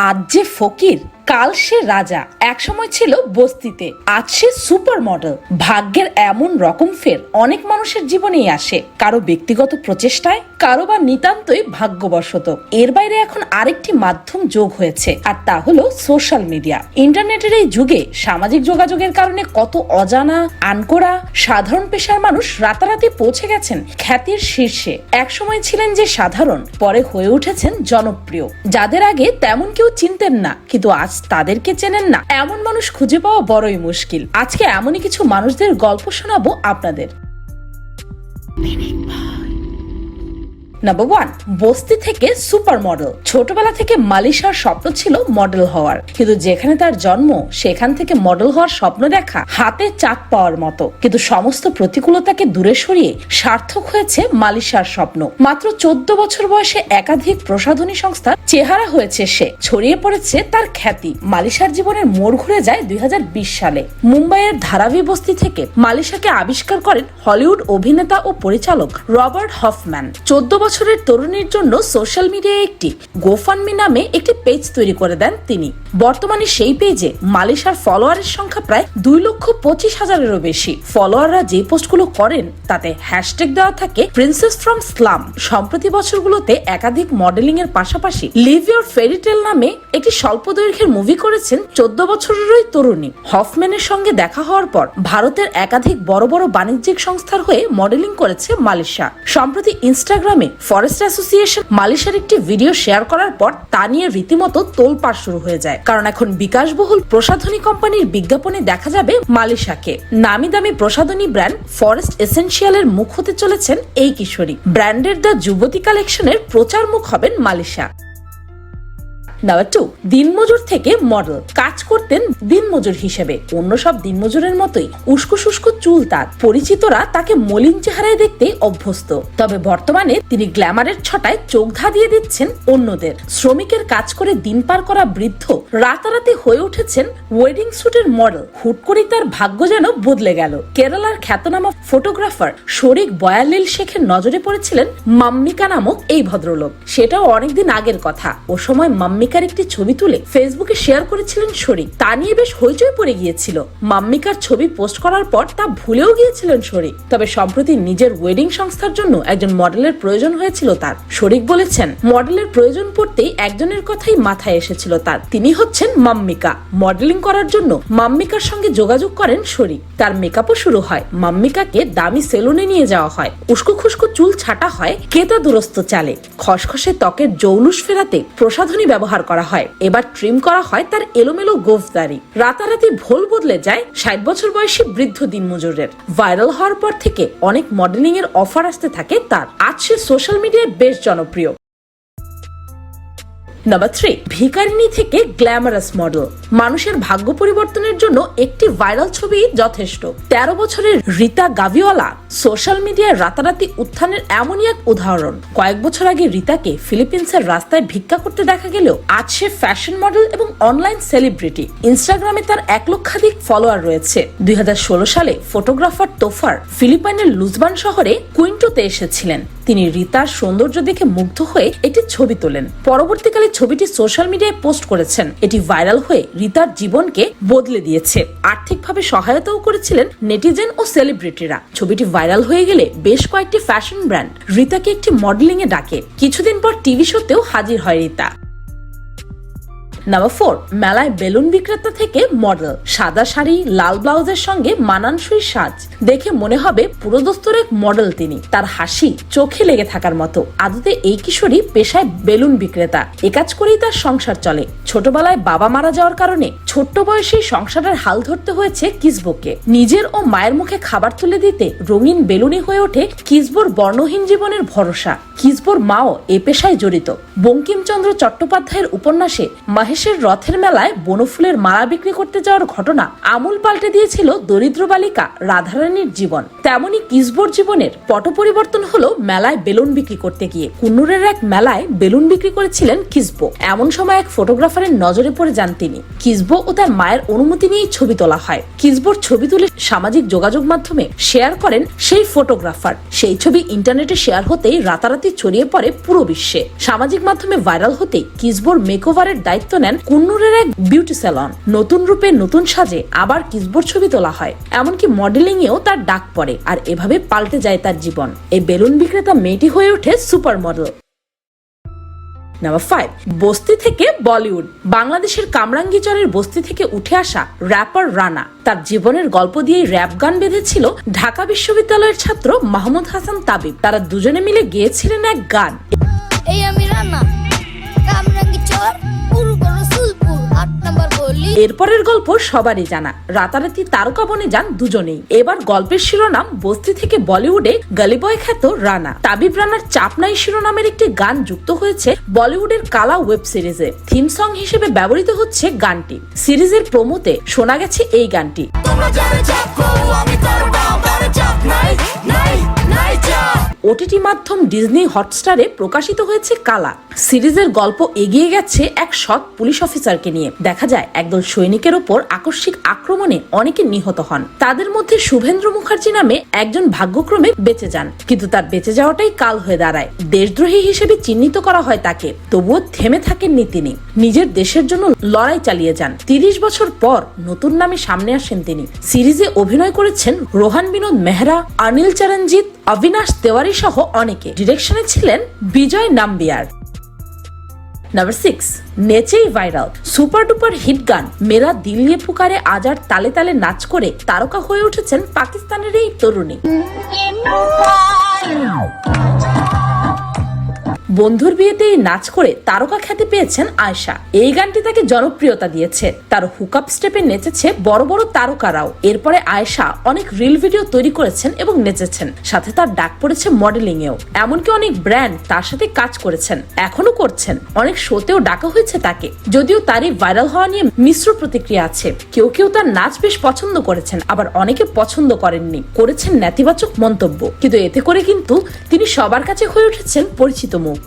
আজ যে ফকির কাল সে রাজা একসময় ছিল বস্তিতে, আজ সে সুপার মডেল। ভাগ্যের এমন রকম ফের অনেক মানুষের জীবনেই আসে। কারও ব্যক্তিগত প্রচেষ্টায়, কারও বা নিতান্তই ভাগ্যবশত। এর বাইরে এখন আরেকটি মাধ্যম যোগ হয়েছে, আর তা হলো সোশ্যাল মিডিয়া। ইন্টারনেটের এই যুগে সামাজিক যোগাযোগের কারণে কত অজানা, আনকোরা, সাধারণ পেশার মানুষ রাতারাতি পৌঁছে গেছেন খ্যাতির শীর্ষে। একসময় ছিলেন যে সাধারণ, পরে হয়ে উঠেছেন জনপ্রিয়। যাদের আগে তেমন কেউ চিনতেন না, কিন্তু আজ তাদেরকে চেনেন না। এমন মানুষ খুঁজে পাওয়া বড়ই মুশকিল। আজকে এমনই কিছু মানুষদের গল্প শোনাবো আপনাদের। নাম্বার ওয়ান বস্তি থেকে সুপার মডেল ছোটবেলা থেকে মালিশার স্বপ্ন ছিল মডেল হওয়ার। কিন্তু যেখানে তার জন্ম, সেখান থেকে মডেল হওয়ার স্বপ্ন দেখা হাতে চাপ পাওয়ার মতো। কিন্তু সমস্ত প্রতিকূলতাকে দূরে সরিয়ে সার্থক হয়েছে মালিশার স্বপ্ন। মাত্র চোদ্দ বছর বয়সে একাধিক প্রসাধনী সংস্থার চেহারা হয়েছে সে। ছড়িয়ে পড়েছে তার খ্যাতি। মালিশার জীবনের মোড় ঘুরে যায় দুই হাজার বিশ সালে। মুম্বাইয়ের ধারাবি বস্তি থেকে মালিশাকে আবিষ্কার করেন হলিউড অভিনেতা ও পরিচালক রবার্ট হফম্যান। চোদ্দ বছরের তরুণীর জন্য সোশ্যাল মিডিয়ায় একটি গোফানমি নামে একটি পেজ তৈরি করে দেন তিনি। বর্তমানে সেই পেজে মালিশার ফলোয়ারের সংখ্যা প্রায় দুই লক্ষ পঁচিশ হাজারেরও বেশি। ফলোয়াররা যে পোস্টগুলো করেন, তাতে হ্যাশট্যাগ দেওয়া থাকে প্রিন্সেস ফ্রম স্লাম সম্প্রতি বছরগুলোতে একাধিক মডেলিং এর পাশাপাশি লিভ ইউর ফেরিটেল নামে একটি স্বল্প দৈর্ঘ্যের মুভি করেছেন চোদ্দ বছরেরই তরুণী। হফম্যানের সঙ্গে দেখা হওয়ার পর ভারতের একাধিক বড় বড় বাণিজ্যিক সংস্থার হয়ে মডেলিং করেছে মালিশা সম্প্রতি ইনস্টাগ্রামে ফরেস্ট অ্যাসোসিয়েশন মালিশার একটি ভিডিও শেয়ার করার পর তা নিয়ে রীতিমতো তোলপাড় শুরু হয়ে যায়। কারণ এখন বিকাশবহুল প্রসাধনী কোম্পানির বিজ্ঞাপনে দেখা যাবে মালিশাকে নামি দামি প্রসাধনী ব্র্যান্ড ফরেস্ট এসেনশিয়ালের মুখ হতে চলেছেন এই কিশোরী। ব্র্যান্ডের দ্য যুবতী কালেকশনের প্রচার মুখ হবেন মালিশা নাম্বার টু দিনমজুর থেকে মডেল কাজ করতেন দিনমজুর হিসেবে। অন্য সব দিনমজুরের মতোই উস্কো শুষ্ক চুল তার। পরিচিতরা তাকে মলিন চেহারায় দেখতে অভ্যস্ত। তবে বর্তমানে তিনি গ্ল্যামারের ছটায় চোখ ধা দিয়ে দিচ্ছেন অন্যদের। শ্রমিকের কাজ করে দিন পার করা বৃদ্ধ রাতারাতি হয়ে উঠেছেন ওয়েডিং স্যুটের মডেল হুট করেই তার ভাগ্য যেন বদলে গেল। কেরালার খ্যাতনামা ফটোগ্রাফার শরিক বয়ালিল শেখের নজরে পড়েছিলেন মাম্মিকা নামক এই ভদ্রলোক। সেটাও অনেকদিন আগের কথা। ও সময় মাম্মিকার একটি ছবি তুলে ফেসবুকে শেয়ার করেছিলেন শরিক তা নিয়ে বেশ হইচই পড়ে গিয়েছিল। মাম্মিকার ছবি পোস্ট করার পর তা ভুলেও গিয়েছিলেন শরিক তবে সম্প্রতি নিজের ওয়েডিং সংস্থার জন্য একজন মডেলের প্রয়োজন হয়েছিল তার। শরিক বলেছেন, মডেলের প্রয়োজন পড়তেই একজনের কথাই মাথায় এসেছিল তার। তিনি হচ্ছেন মাম্মিকা। মডেলিং করার জন্য মাম্মিকার সঙ্গে যোগাযোগ করেন শরিক তার মেকআপও শুরু হয়। মাম্মিকাকে দামি সেলুনে নিয়ে যাওয়া হয়। উস্কো খুস্কো চুল ছাটা হয়। কেতা দুরস্ত চালে। খসখসে ত্বকের জৌলুস ফেরাতে প্রসাধনী ব্যবহার করা হয়। এবার ট্রিম করা হয় তার এলোমেলো গোফদারি। রাতারাতি ভোল বদলে যায় ষাট বছর বয়সী বৃদ্ধ দিনমজুরের। ভাইরাল হওয়ার পর থেকে অনেক মডেলিং এর অফার আসতে থাকে তার। আজ সে সোশ্যাল মিডিয়ায় বেশ জনপ্রিয়। নাম্বার থ্রি ভিকারিনী থেকে গ্ল্যামারাস মডেল মানুষের ভাগ্য পরিবর্তনের জন্য একটি ভাইরাল ছবি যথেষ্ট। তেরো বছরের রীতা গাভিওয়ালা সোশ্যাল মিডিয়ায় রাতারাতি উত্থানের এমনই এক উদাহরণ। কয়েক বছর আগে রীতাকে ফিলিপিন্সের রাস্তায় ভিক্ষা করতে দেখা গেলেও আজ সে ফ্যাশন মডেল এবং অনলাইন সেলিব্রিটি ইনস্টাগ্রামে তার এক লক্ষাধিক ফলোয়ার রয়েছে। দুই হাজার ষোলো সালে ফটোগ্রাফার তোফার ফিলিপাইনের লুজবান শহরে কুইন্টোতে এসেছিলেন। তিনি রীতার সৌন্দর্য দেখে মুগ্ধ হয়ে একটি ছবি তোলেন। পরবর্তীকালে ছবিটি সোশ্যাল মিডিয়ায় পোস্ট করেছেন। এটি ভাইরাল হয়ে রিতার জীবনকে বদলে দিয়েছে। আর্থিকভাবে সহায়তাও করেছিলেন নেটিজেন ও সেলিব্রিটিরা। ছবিটি ভাইরাল হয়ে গেলে বেশ কয়েকটি ফ্যাশন ব্র্যান্ড রিতাকে একটি মডেলিং এ ডাকে। কিছুদিন পর টিভি শোতেও হাজির হয় রীতা। নাম্বার ফোর মেলায় বেলুন বিক্রেতা থেকে মডেল সাদা শাড়ি, লাল ব্লাউজের সঙ্গে মানানসই সাজ। দেখে মনে হবে পুরোদস্তর এক মডেল তিনি। তার হাসি চোখে লেগে থাকার মতো। আদতে এই কিশোরী পেশায় বেলুন বিক্রেতা। এ কাজ করেই তার সংসার চলে। ছোটবেলায় বাবা মারা যাওয়ার কারণে ছোট্ট বয়সেই সংসারের হাল ধরতে হয়েছে কিসবোকে। নিজের ও মায়ের মুখে খাবার তুলে দিতে রঙিন বেলুনি হয়ে ওঠে কিসবোর বর্ণহীন জীবনের ভরসা। কিসবোর মাও এ পেশায় জড়িত। বঙ্কিমচন্দ্র চট্টোপাধ্যায়ের উপন্যাসে মহেশের রথের মেলায় বনফুলের মালা বিক্রি করতে যাওয়ার ঘটনা আমূল পাল্টে দিয়েছিল দরিদ্র বালিকা রাধারানীর জীবন। তেমনি কিসবোর জীবনের পট পরিবর্তন হলো মেলায় বেলুন বিক্রি করতে গিয়ে। কুন্নুরের এক মেলায় বেলুন বিক্রি করেছিলেন কিসবো এমন সময় এক ফটোগ্রাফারের নজরে পড়ে যান তিনি। কিসবো ও তার মায়ের অনুমতি নিয়েই ছবি তোলা হয়। কিসবোর ছবি তুলে সামাজিক যোগাযোগ মাধ্যমে শেয়ার করেন সেই ফটোগ্রাফার। সেই ছবি ইন্টারনেটে শেয়ার হতেই রাতারাতি ছড়িয়ে পড়ে পুরো বিশ্বে। সামাজিক মাধ্যমে ভাইরাল হতেই কিসবোর মেকওভারের দায়িত্ব নেন কুন্নুরের এক বিউটি স্যালন নতুন রূপে নতুন সাজে আবার কিসবোর ছবি তোলা হয়। এমনকি মডেলিং এও তার ডাক পড়ে আর এভাবে পাল্টে যায় তার জীবন। এই বেলুন বিক্রেতা মেয়েটি হয়ে ওঠে সুপার মডেল নাম্বার ফাইভ বস্তি থেকে বলিউড। বাংলাদেশের কামরাঙ্গীচরের বস্তি থেকে উঠে আসা র্যাপার রানা। তার জীবনের গল্প দিয়েই র্যাপ গান বেঁধেছিল ঢাকা বিশ্ববিদ্যালয়ের ছাত্র মাহমুদ হাসান তাবিব। তারা দুজনে মিলে গেয়েছিলেন এক গান। এরপরের গল্প সবারই জানা। রাতারাতি তারকা বনে যান দুজনেই। এবার গল্পের শিরোনাম বস্তি থেকে বলিউডে গলিবয় খ্যাত রানা। তাবিব রানার চাপনাই শিরোনামের একটি গান যুক্ত হয়েছে বলিউডের কালা ওয়েব সিরিজে। থিম সং হিসেবে ব্যবহৃত হচ্ছে গানটি। সিরিজের প্রমোতে শোনা গেছে এই গানটি। তোমরা আমি নাই নাই নাই ওটিটি মাধ্যম ডিজনি হটস্টারে প্রকাশিত হয়েছে কালা সিরিজের গল্প এগিয়ে গেছে এক সৎ পুলিশ অফিসারকে নিয়ে। দেখা যায়, একদল সৈনিকের ওপর আকস্মিক আক্রমণে অনেকে নিহত হন। তাদের মধ্যে শুভেন্দ্র মুখার্জি নামে একজন ভাগ্যক্রমে বেঁচে যান। কিন্তু তার বেঁচে যাওয়াটাই কাল হয়ে দাঁড়ায়। দেশদ্রোহী হিসেবে চিহ্নিত করা হয় তাকে। তবুও থেমে থাকেননি তিনি। নিজের দেশের জন্য লড়াই চালিয়ে যান। তিরিশ বছর পর নতুন নামে সামনে আসেন তিনি। সিরিজে অভিনয় করেছেন রোহান বিনোদ মেহরা, অনিল চরণজিৎ, অবিনাশ তেওয়ারি সহ অনেকে। ডিরেকশনে ছিলেন বিজয় নাম্বিয়ার। নাম্বার সিক্স নেচেই ভাইরাল সুপার ডুপার হিট গান। মেরা দিল ইয়ে পুকারে আজ আর তালে তালে নাচ করে তারকা হয়ে উঠেছেন পাকিস্তানের এই তরুণী। বন্ধুর বিয়েতে এই নাচ করে তারকা খ্যাতি পেয়েছেন আয়শা। এই গানটি তাকে জনপ্রিয়তা দিয়েছে। তার হুকআপ স্টেপে নেচেছে বড় বড় তারকারাও। এরপরে আয়শা অনেক রিল ভিডিও তৈরি করেছেন এবং নেচেছেন। সাথে তার ডাক পড়েছে মডেলিং এও এমনকি অনেক ব্র্যান্ড তার সাথে কাজ করেছেন এখনও করছেন। অনেক শোতেও ডাকা হয়েছে তাকে। যদিও তারই ভাইরাল হওয়া নিয়ে মিশ্র প্রতিক্রিয়া আছে। কেউ কেউ তার নাচ বেশ পছন্দ করেছেন, আবার অনেকে পছন্দ করেননি। করেছেন নেতিবাচক মন্তব্য। কিন্তু এতে করে কিন্তু তিনি সবার কাছে হয়ে উঠেছেন পরিচিত মুখ।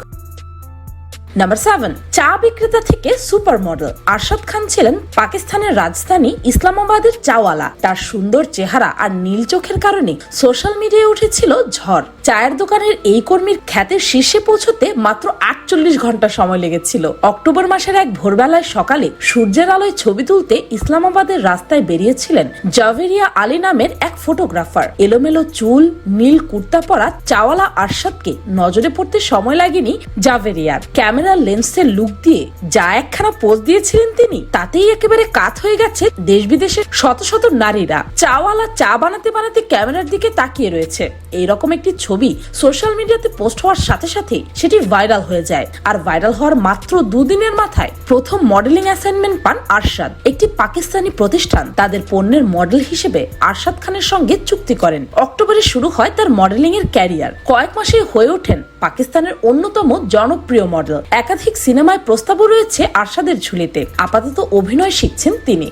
নাম্বার সেভেন চা বিক্রেতা থেকে সুপার মডেল আরশাদ খান ছিলেন পাকিস্তানের রাজধানী ইসলামাবাদের চাওয়ালা। তার সুন্দর চেহারা আর নীল চোখের কারণে সোশ্যাল মিডিয়ায় উঠেছিল ঝড়। চায়ের দোকানের এই কর্মীর খ্যাতের শীর্ষে পৌঁছতে মাত্র আটচল্লিশ ঘণ্টা সময় লেগেছিল। অক্টোবর মাসের এক ভোরবেলায় সকালে সূর্যের আলোয় ছবি তুলতে ইসলামাবাদের রাস্তায় বেরিয়েছিলেন জাভেরিয়া আলী নামের এক ফটোগ্রাফার। এলোমেলো চুল, নীল কুর্তা পরা চাওয়ালা আরশাদকে নজরে পড়তে সময় লাগেনি জাভেরিয়ার। ক্যামেরার লেন্সের লুক দিয়ে যা একখানা পোজ দিয়েছিলেন তিনি, তাতেই একেবারে কাত হয়ে গেছে দেশ বিদেশের শত শত নারীরা। চাওয়ালা চা বানাতে বানাতে ক্যামেরার দিকে তাকিয়ে রয়েছে। এইরকম একটি ছবি সোশ্যাল মিডিয়াতে পোস্ট হওয়ার সাথে সাথে সেটি ভাইরাল হয়ে যায়। আর ভাইরাল হওয়ার মাত্র দুদিনের মাথায় প্রথম মডেলিং অ্যাসাইনমেন্ট পান আরশাদ, একটি পাকিস্তানি প্রতিষ্ঠান। তাদের পণ্যের মডেল হিসেবে আরশাদ খানের সঙ্গে চুক্তি করেন। অক্টোবরে শুরু হয় তার মডেলিং এর ক্যারিয়ার। কয়েক মাসে হয়ে ওঠেন পাকিস্তানের অন্যতম জনপ্রিয় মডেল। একাধিক সিনেমায় প্রস্তাবও রয়েছে আরশাদের ঝুলিতে। আপাতত অভিনয় শিখছেন তিনি।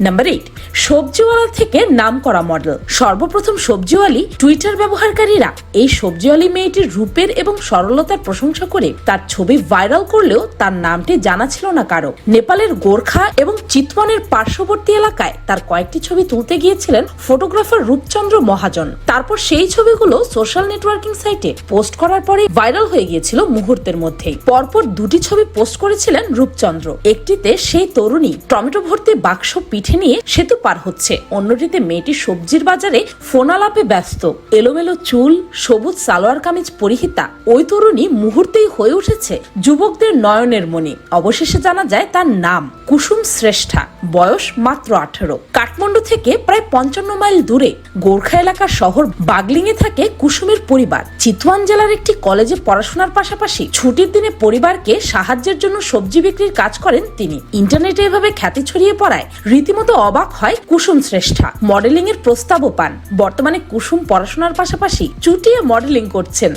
নাম্বার এইট সবজিওয়ালা থেকে নাম করা মডেল সর্বপ্রথম সবজিওয়ালি টুইটার ব্যবহারকারীরা এই সবজিওয়ালি মেয়েটির রূপের এবং সরলতার প্রশংসা করে তার ছবি ভাইরাল করলেও তার নামটি জানা ছিল না কারও। নেপালের গোর্খা এবং চিতওয়ানের পার্শ্ববর্তী এলাকায় তার কয়েকটি ছবি তুলতে গিয়েছিলেন ফটোগ্রাফার রূপচন্দ্র মহাজন। তারপর সেই ছবিগুলো সোশ্যাল নেটওয়ার্কিং সাইটে পোস্ট করার পরে ভাইরাল হয়ে গিয়েছিল মুহূর্তের মধ্যেই। পরপর দুটি ছবি পোস্ট করেছিলেন রূপচন্দ্র। একটিতে সেই তরুণী টমেটো ভর্তি বাক্স পিঠে নিয়ে সেতু পার হচ্ছে। অন্যটিতে মেয়েটি সবজির বাজারে ফোন আলাপে ব্যস্ত। এলোমেলো চুল, সবুজ সালোয়ার কামিজ পরিহিতা ওই তরুণী মুহূর্তেই হয়ে উঠেছে যুবকদের নয়নের মণি। অবশেষে জানা যায় তার নাম কুসুম শ্রেষ্ঠা। বয়স মাত্র আঠারো। কাঠমান্ডু থেকে প্রায় পঞ্চান্ন মাইল দূরে গোর্খা এলাকার শহর বাগলিং এ থাকে কুসুমের পরিবার। চিতওয়ান জেলার একটি কলেজে পড়াশোনার পাশাপাশি ছুটির দিনে পরিবারকে সাহায্যের জন্য সবজি বিক্রির কাজ করেন তিনি। ইন্টারনেটে এভাবে খ্যাতি ছড়িয়ে পড়ায় রীতিমতো অবাক হয় কুসুম শ্রেষ্ঠা। মডেলিং এর প্রস্তাবও পান। বর্তমানে কুসুম পড়াশোনার পাশাপাশি চুটিয়ে মডেলিং করছেন।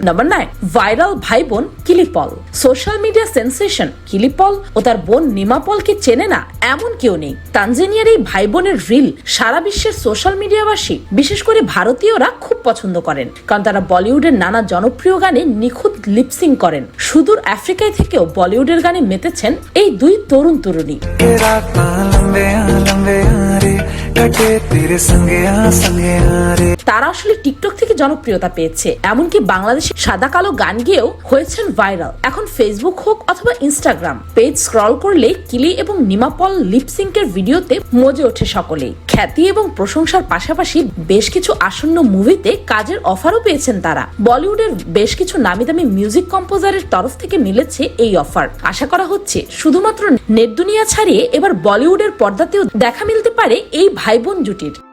নাম্বার নাইন ভাইরাল ভাই বোন Kili Paul social media sensation Kili Paul ও তার বোন নিমাপলকে চেনে না এমন কেউ নেই। তানজানিয়ার এই ভাই বোনের রিল সারা বিশ্বের সোশ্যাল মিডিয়াবাসী বিশেষ করে ভারতীয়রা খুব পছন্দ করেন। কারণ তারা বলিউডের নানা জনপ্রিয় গানে নিখুঁত লিপসিং করেন। সুদূর আফ্রিকায় থেকেও বলিউডের গানে মেতেছেন এই দুই তরুণ তরুণী। কাটে তেরে সঙ্গে আ, সঙ্গে আরে তারা আসলে টিকটক থেকে জনপ্রিয়তা পেয়েছে, এমনকি বাংলাদেশের সাদা কালো গান গেয়েও হয়েছেন ভাইরাল। এখন ফেসবুক হোক অথবা ইনস্টাগ্রাম পেজ স্ক্রল করলে কিলি এবং নিমাপল লিপসিঙ্কের ভিডিওতে মজে ওঠে সকলেই। খ্যাতি এবং প্রশংসার পাশাপাশি বেশ কিছু আসন্ন মুভিতে কাজের অফারও পেয়েছেন তারা। বলিউডের বেশ কিছু নামি দামি মিউজিক কম্পোজারের তরফ থেকে মিলেছে এই অফার আশা করা হচ্ছে, শুধুমাত্র নেট দুনিয়া ছাড়িয়ে এবার বলিউডের পর্দাতেও দেখা মিলতে পারে এই ভাই বোন জুটির।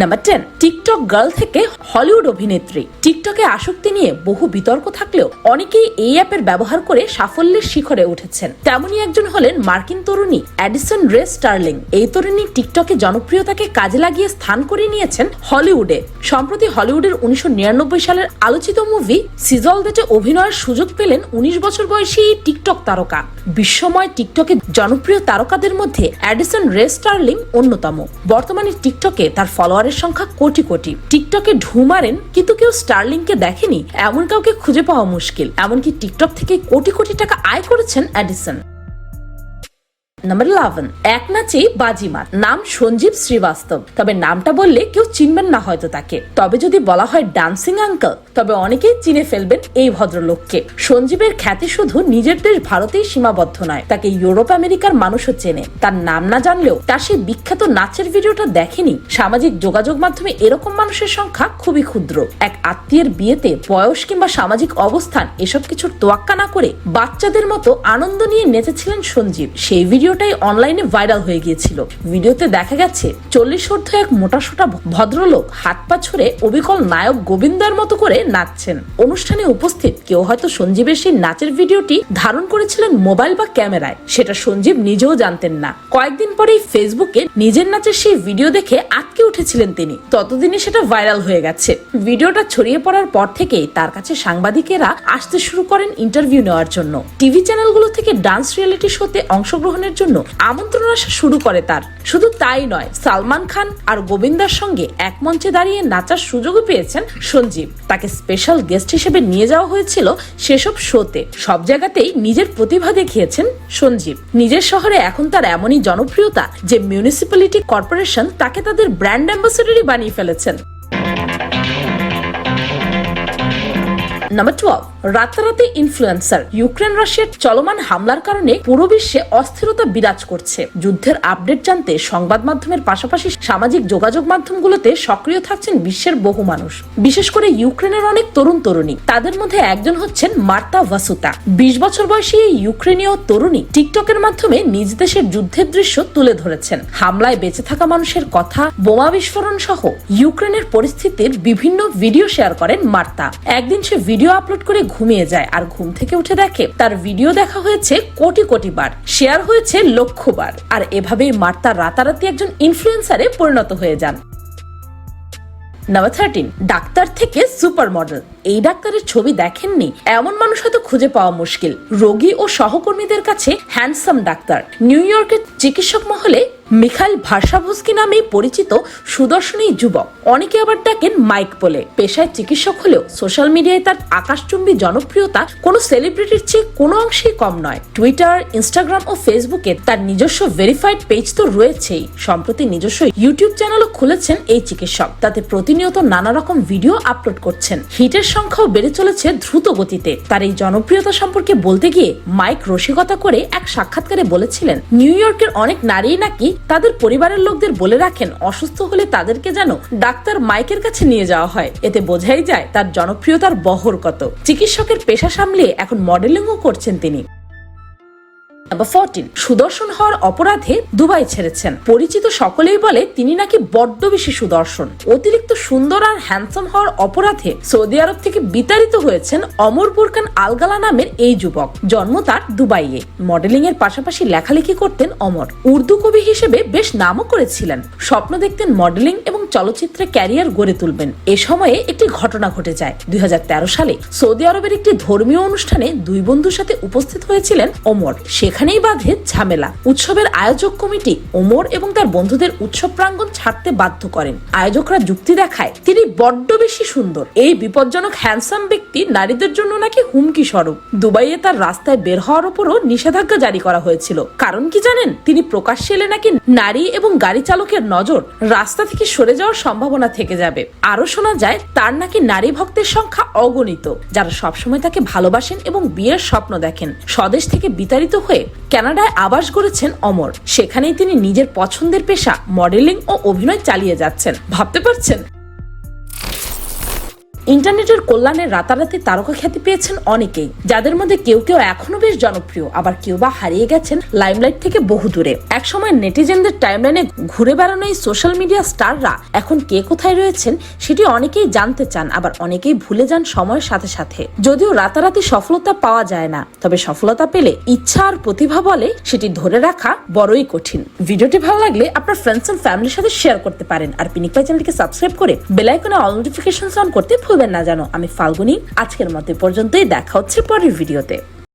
নাম্বার টেন টিকটক গার্ল থেকে হলিউড অভিনেত্রী। টিকটকে আসক্তি নিয়ে বহু বিতর্ক থাকলেও অনেকেই এই অ্যাপের ব্যবহার করে সাফল্যের শিখরে উঠেছেন। তেমনই একজন হলেন মার্কিন তরুণী অ্যাডিসন রে স্টার্লিং। এই তরুণী টিকটকে জনপ্রিয়তাকে কাজে লাগিয়ে স্থান করে নিয়েছেন হলিউডে সম্প্রতি হলিউডের উনিশশো নিরানব্বই সালের আলোচিত মুভি সিজল দেটে অভিনয়ের সুযোগ পেলেন উনিশ বছর বয়সী এই টিকটক তারকা। বিশ্বময় টিকটকে জনপ্রিয় তারকাদের মধ্যে অ্যাডিসন রে স্টার্লিং অন্যতম। বর্তমানে টিকটকে তার ফলোয়ারের সংখ্যা কোটি কোটি। টিকটকে ঢু মারেন, কিন্তু কেউ স্টার্লিংকে দেখেনি। এমন কাউকে খুঁজে পাওয়া মুশকিল। এমনকি টিকটক থেকে কোটি কোটি টাকা আয় করেছেন অ্যাডিসন। নাম্বার ইলেভেন এক বাজিমাত, নাম সঞ্জীব শ্রীবাস্তব। তবে নামটা বললে কেউ চিনবেন না হয়তো তাকে। তবে যদি বলা হয় ডান্সিং আঙ্কেল তবে অনেকেই চিনে ফেলবেন এই ভদ্রলোককে। সঞ্জীবের খ্যাতি শুধু নিজের দেশ ভারতেই সীমাবদ্ধ নয়, তাকে ইউরোপ আমেরিকার মানুষও চেনে। তার নাম না জানলেও তার সেই বিখ্যাত নাচের ভিডিওটা দেখেনি। সামাজিক যোগাযোগ মাধ্যমে এরকম মানুষের সংখ্যা খুবই ক্ষুদ্র। এক আত্মীয়ের বিয়েতে বয়স কিংবা সামাজিক অবস্থান এসব কিছুর তোয়াক্কা না করে বাচ্চাদের মতো আনন্দ নিয়ে নেচেছিলেন সঞ্জীব। সেই ভিডিওটাই অনলাইনে ভাইরাল হয়ে গিয়েছিল। ভিডিওতে দেখা গেছে, চল্লিশ অর্ধ এক মোটাসোটা ভদ্রলোক হাত পা ছুড়ে অবিকল নায়ক গোবিন্দার মতো করে নাচছেন। অনুষ্ঠানে উপস্থিত কেউ হয়তো সঞ্জীবের সেই নাচের ভিডিওটি ধারণ করেছিলেন মোবাইল বা ক্যামেরায়। সেটা সঞ্জীব নিজেও জানতেন না। কয়েকদিন পরেই ফেসবুকে নিজের নাচের সেই ভিডিও দেখে আটকে উঠেছিলেন তিনি। ততদিনে সেটা ভাইরাল হয়ে গেছে। ভিডিওটা ছড়িয়ে পড়ার পর থেকেই তার কাছে সাংবাদিকেরা আসতে শুরু করেন ইন্টারভিউ নেওয়ার জন্য। টিভি চ্যানেলগুলো থেকে ডান্স রিয়েলিটি শোতে অংশগ্রহণের জন্য আমন্ত্রণ আসা শুরু করে তার। শুধু তাই নয়, সালমান খান আর গোবিন্দার সঙ্গে এক মঞ্চে দাঁড়িয়ে নাচার সুযোগও পেয়েছেন সঞ্জীব। তাকে স্পেশাল গেস্ট হিসেবে নিয়ে যাওয়া হয়েছিল সেসব শোতে। সব জায়গাতেই নিজের প্রতিভা দেখিয়েছেন সঞ্জীব। নিজের শহরে এখন তার এমনই জনপ্রিয়তা যে মিউনিসিপ্যালিটি কর্পোরেশন তাকে তাদের ব্র্যান্ড অ্যাম্বাসেডরই বানিয়ে ফেলেছেন। নাম্বার টুয়েলভ রাতারাতি ইনফ্লুয়েন্সার ইউক্রেন রাশিয়ার চলমান হামলার কারণে পুরো বিশ্বে অস্থিরতা বিরাজ করছে। যুদ্ধের আপডেট জানতে সংবাদ মাধ্যমের পাশাপাশি সামাজিক যোগাযোগ মাধ্যমগুলোতে সক্রিয় থাকছেন বিশ্বের বহু মানুষ। বিশেষ করে ইউক্রেনের অনেক তরুণ তরুণী। তাদের মধ্যে একজন হচ্ছেন মার্তা ভাসুতা। বিশ বছর বয়সী এই ইউক্রেনীয় তরুণী টিকটকের মাধ্যমে নিজ দেশের যুদ্ধের দৃশ্য তুলে ধরেছেন। হামলায় বেঁচে থাকা মানুষের কথা, বোমা বিস্ফোরণ সহ ইউক্রেনের পরিস্থিতির বিভিন্ন ভিডিও শেয়ার করেন মার্তা। একদিন সে ভিডিও আপলোড করে ঘুমিয়ে যায় আর ঘুম থেকে উঠে দেখে তার ভিডিও দেখা হয়েছে কোটি কোটি বার, শেয়ার হয়েছে লক্ষ বার। আর এভাবেই মার্তা রাতারাতি একজন ইনফ্লুয়েন্সারে পরিণত হয়ে যান। নাম্বার থার্টিন ডাক্তার থেকে সুপার মডেল এই ডাক্তারের ছবি দেখেননি, এমন মানুষ হয়তো খুঁজে পাওয়া মুশকিল। রোগী ও সহকর্মীদের কাছে হ্যান্ডসাম ডাক্তার। নিউ ইয়র্কের চিকিৎসক মহলে মিখাইল ভার্সাভস্কি নামে পরিচিত সুদর্শনী যুবক। অনেকে আবার ডাকেন মাইক বলে। পেশায় চিকিৎসক হলেও সোশ্যাল মিডিয়ায় তার আকাশচুম্বী জনপ্রিয়তা কোনো সেলিব্রিটির চেয়ে কোনো অংশেই কম নয়। টুইটার, ইনস্টাগ্রাম ও ফেসবুকে তার নিজস্ব ভেরিফাইড পেজ তো রয়েছেই। সম্প্রতি নিজস্ব ইউটিউব চ্যানেলও খুলেছেন এই চিকিৎসক। তাতে প্রতিনিয়ত নানা রকম ভিডিও আপলোড করছেন। হিটের সংখ্যাও বেড়ে চলেছে দ্রুত গতিতে। তার এই জনপ্রিয়তা সম্পর্কে বলতে গিয়ে মাইক রসিকতা করে এক সাক্ষাৎকারে বলেছিলেন, নিউ ইয়র্কের অনেক নারী নাকি তাদের পরিবারের লোকদের বলে রাখেন, অসুস্থ হলে তাদেরকে যেন ডাক্তার মাইকের কাছে নিয়ে যাওয়া হয়। এতে বোঝাই যায় তার জনপ্রিয়তার বহর কত চিকিৎসকের পেশা সামলিয়ে এখন মডেলিংও করছেন তিনি। নাম্বার ফোরটিন সুদর্শন হওয়ার অপরাধে দুবাই ছেড়েছেন। পরিচিত সকলেই বলে তিনি নাকি বড্ড বেশি সুদর্শন। অতিরিক্ত সুন্দর আর হ্যান্ডসাম হওয়ার অপরাধে সৌদি আরব থেকে বিতাড়িত হয়েছেন অমর বুরকান আলগালা নামের এই যুবক। জন্ম তার দুবাইয়ে। মডেলিং এর পাশাপাশি লেখালেখি করতেন অমর। উর্দু কবি হিসেবে বেশ নামও করেছিলেন। স্বপ্ন দেখতেন মডেলিং এবং চলচ্চিত্রে ক্যারিয়ার গড়ে তুলবেন। এ সময়ে একটি ঘটনা ঘটে যায়। দুই হাজার তেরো সালে সৌদি আরবের একটি ধর্মীয় অনুষ্ঠানে দুই বন্ধুর সাথে উপস্থিত হয়েছিলেন ওমর। সেখানেই বাধে ঝামেলা। উৎসবের আয়োজক কমিটি ওমর এবং তার বন্ধুদের উৎসব প্রাঙ্গণ ছাড়তে বাধ্য করেন। আয়োজকরা যুক্তি দেখায়, তিনি বড্ড বেশি সুন্দর। এই বিপজ্জনক, হ্যান্ডসাম ব্যক্তি নারীদের জন্য নাকি হুমকি স্বরূপ। দুবাইয়ে তার রাস্তায় বের হওয়ার উপরও নিষেধাজ্ঞা জারি করা হয়েছিল। কারণ কি জানেন? তিনি প্রকাশ্যে এলে নাকি নারী এবং গাড়ি চালকের নজর রাস্তা থেকে সরে যাওয়ার সম্ভাবনা থেকে যাবে। আরও শোনা যায়, তার নাকি নারী ভক্তের সংখ্যা অগণিত, যারা সবসময় তাকে ভালোবাসেন এবং বিয়ের স্বপ্ন দেখেন। স্বদেশ থেকে বিতাড়িত হয়ে কানাডায় আবাস গড়েছেন অমর। সেখানেই তিনি নিজের পছন্দের পেশা মডেলিং ও অভিনয় চালিয়ে যাচ্ছেন। ভাবতে পারছেন? ইন্টারনেটের কল্যাণে রাতারাতি তারকা খ্যাতি পেয়েছেন অনেকেই, যাদের মধ্যে কেউ কেউ এখনও বেশ জনপ্রিয়, আবার কেউ বা হারিয়ে গেছেন লাইমলাইট থেকে বহু দূরে। একসময় নেটিজেনদের টাইমলাইনে ঘুরে বেড়ানো এই সোশ্যাল মিডিয়া স্টাররা এখন কে কোথায় রয়েছেন সেটি অনেকেই জানতে চান, আবার অনেকেই ভুলে যান সময়ের সাথে সাথে। যদিও রাতারাতি সফলতা পাওয়া যায় না, তবে সফলতা পেলে ইচ্ছা আর প্রতিভা বলে সেটি ধরে রাখা বড়ই কঠিন। ভিডিওটি ভালো লাগলে আপনার ফ্রেন্ডস এন্ড ফ্যামিলির সাথে শেয়ার করতে পারেন, আর পিনিক পাই চ্যানেলটিকে সাবস্ক্রাইব করে বেল আইকনে অল নোটিফিকেশন অন করতে ভুলবেন না জানো? আমি ফাল্গুনি আজকের মতো পর্যন্তই। দেখা হচ্ছে পরের ভিডিওতে।